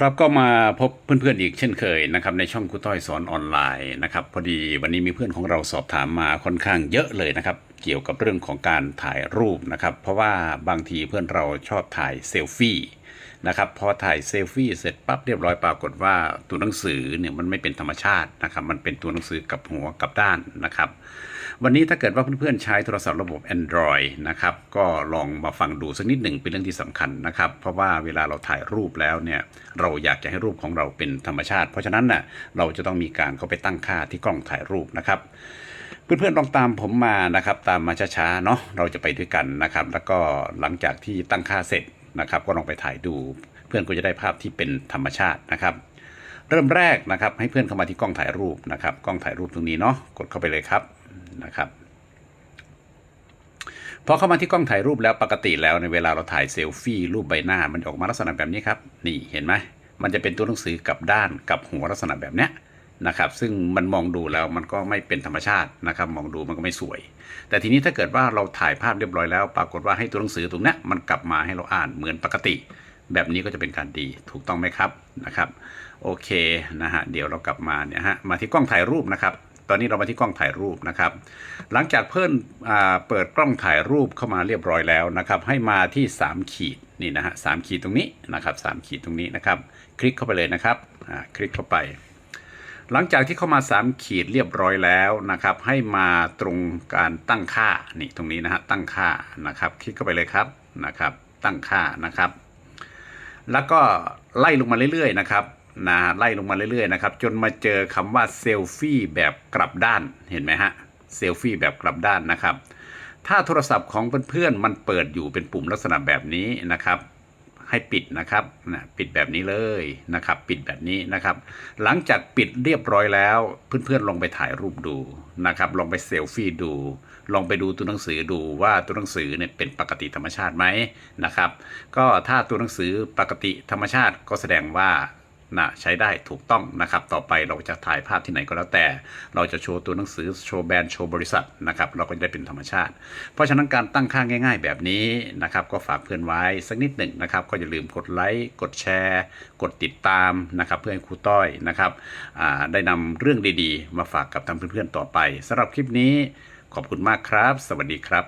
ครับก็มาพบเพื่อนๆอีกเช่นเคยนะครับในช่องครูต้อยสอนออนไลน์นะครับพอดีวันนี้มีเพื่อนของเราสอบถามมาค่อนข้างเยอะเลยนะครับเกี่ยวกับเรื่องของการถ่ายรูปนะครับเพราะว่าบางทีเพื่อนเราชอบถ่ายเซลฟี่ นะครับพอถ่ายเซลฟี่เสร็จปั๊บเรียบร้อยปรากฏว่าตัวหนังสือเนี่ยมันไม่เป็นธรรมชาตินะครับมันเป็นตัวหนังสือกับหัวกับด้านนะครับ วันนี้ถ้าเกิดว่าเพื่อนๆใช้โทรศัพท์ระบบ Android นะครับก็ลองมาฟังดูสักนิดหนึ่งเป็นเรื่องที่สำคัญนะครับ เพราะว่าเวลาเราถ่ายรูปแล้วเนี่ยเราอยากจะให้รูปของเราเป็นธรรมชาติ เพราะฉะนั้นน่ะเราจะต้องมีการเข้าไปตั้งค่าที่กล้องถ่ายรูปนะครับเพื่อนๆลองตามผมมานะครับ ตามมาช้าๆเนาะเราจะไปด้วยกันนะครับ แล้วก็หลังจากที่ตั้งค่าเสร็จ นะครับ ก็ลองไปถ่ายดู เพื่อนก็จะได้ภาพที่เป็นธรรมชาตินะครับ เริ่มแรกนะครับ ให้เพื่อนเข้ามาที่กล้องถ่ายรูปนะครับ กล้องถ่ายรูปตรงนี้เนาะกดเข้าไปเลยครับนะครับพอเข้ามาที่กล้องถ่ายรูปแล้วปกติแล้วในเวลาเราถ่ายเซลฟี่รูปใบหน้ามันออกมาลักษณะแบบนี้ครับ นี่เห็นไหมมันจะเป็นตัวหนังสือกับด้านกับหัวลักษณะแบบเนี้ย นะครับ ซึ่งมันมองดูแล้วมันก็ไม่เป็นธรรมชาตินะครับ มองดูมันก็ไม่สวย แต่ทีนี้ถ้าเกิดว่าเราถ่ายภาพเรียบร้อยแล้ว ปรากฏว่าให้ตัวหนังสือตรงนี้มันกลับมาให้เราอ่านเหมือนปกติ แบบนี้ก็จะเป็นการดีถูกต้องไหมครับนะครับโอเคนะฮะเดี๋ยวเรากลับมาเนี่ยฮะมาที่กล้องถ่ายรูปนะครับ ตอนนี้เรามาที่กล้องถ่ายรูปนะครับ หลังจากเพิ่นเปิดกล้องถ่ายรูปเข้ามาเรียบร้อยแล้วนะครับ ให้มาที่ 3 ขีดนี่นะฮะสามขีดตรงนี้นะครับสามขีดตรงนี้นะครับ คลิกเข้าไปเลยนะครับอ่าคลิกเข้าไป หลังจากที่เข้ามา 3 ขีดเรียบร้อยแล้วนะครับ ให้มาตรงการตั้งค่านี่ตรงนี้นะฮะตั้งค่านะครับ คลิกเข้าไปเลยครับนะครับ ตั้งค่านะครับ แล้วก็ไล่ลงมาเรื่อยๆนะครับนะไล่ลงมาเรื่อยๆนะครับ จนมาเจอคำว่าเซลฟี่แบบกลับด้านเห็นไหมฮะเซลฟี่แบบกลับด้านนะครับ ถ้าโทรศัพท์ของเพื่อนๆมันเปิดอยู่เป็นปุ่มลักษณะแบบนี้นะครับ ให้ปิดนะครับนะปิดแบบนี้เลยนะครับ ปิดแบบนี้นะครับ หลังจากปิดเรียบร้อยแล้ว เพื่อนๆลองไปถ่ายรูปดูนะครับ ลองไปเซลฟี่ดู ลองไปดูตัวหนังสือดูว่าตัวหนังสือเนี่ยเป็นปกติธรรมชาติไหมนะครับ ก็ถ้าตัวหนังสือปกติธรรมชาติก็แสดงว่า นะใช้ได้ถูกต้องนะครับ ต่อไปเราจะถ่ายภาพที่ไหนก็แล้วแต่ เราจะโชว์ตัวหนังสือโชว์แบรนด์โชว์บริษัทนะครับเราก็จะได้เป็นธรรมชาติ เพราะฉะนั้นการตั้งค่าง่ายๆ แบบนี้นะครับก็ฝากเพื่อนไว้สักนิดหนึ่งนะครับ ก็อย่าลืมกดไลค์กดแชร์ กดติดตามนะครับ เพื่อให้ครูต้อยนะครับได้นำเรื่องดีๆ มาฝากกับทางเพื่อนๆต่อไปสำหรับคลิปนี้ขอบคุณมากครับ สวัสดีครับ